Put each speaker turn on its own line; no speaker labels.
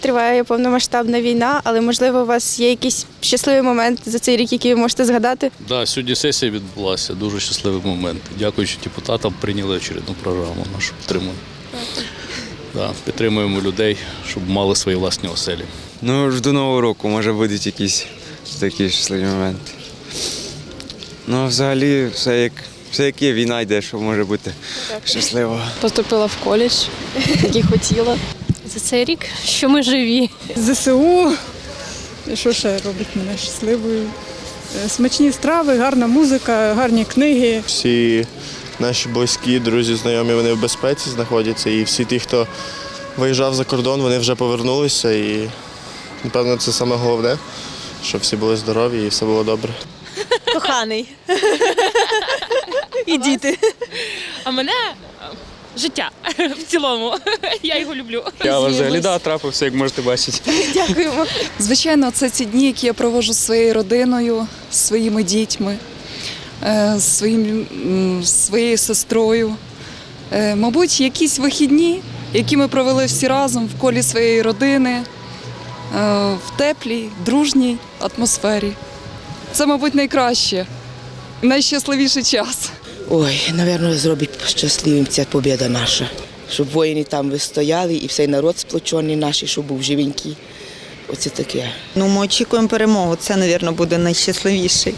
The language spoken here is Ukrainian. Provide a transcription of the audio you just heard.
триває повномасштабна війна, але можливо у вас є якийсь щасливий момент за цей рік, який ви можете згадати.
Да, сьогодні сесія відбулася, дуже щасливий момент. Дякуючи депутатам, прийняли очередну програму нашу підтримуємо. Да, підтримуємо людей, щоб мали свої власні оселі.
Ну, жду нового року, може будуть якісь такі щасливі моменти. Ну, взагалі, все як, все як є, війна йде, що може бути щасливо.
Поступила в коледж, який хотіла.
За цей рік, що ми живі.
ЗСУ. Що ще робить мене щасливою? Е, Смачні страви, гарна музика, гарні книги.
Всі наші близькі, друзі, знайомі, вони в безпеці знаходяться. І всі ті, хто виїжджав за кордон, вони вже повернулися. І напевно це саме головне, щоб всі були здорові і все було добре.
Коханий. І діти.
А мене життя в цілому. Я його люблю.
Я взагалі да, трапився, як можете бачити.
Дякуємо.
Звичайно, це ці дні, які я проводжу зі своєю родиною, зі своїми дітьми, е, з своїм, своєю сестрою. Е, Мабуть, якісь вихідні, які ми провели всі разом в колі своєї родини, е, в теплій, дружній атмосфері. Це, мабуть, найкраще, найщасливіший час.
Ой, напевно, зробить щасливим ця побіда наша. Щоб воїни там вистояли і цей народ сплочений наш, щоб був живенький. Оце таке.
Ну, ми очікуємо перемогу. Це, мабуть, буде найщасливіший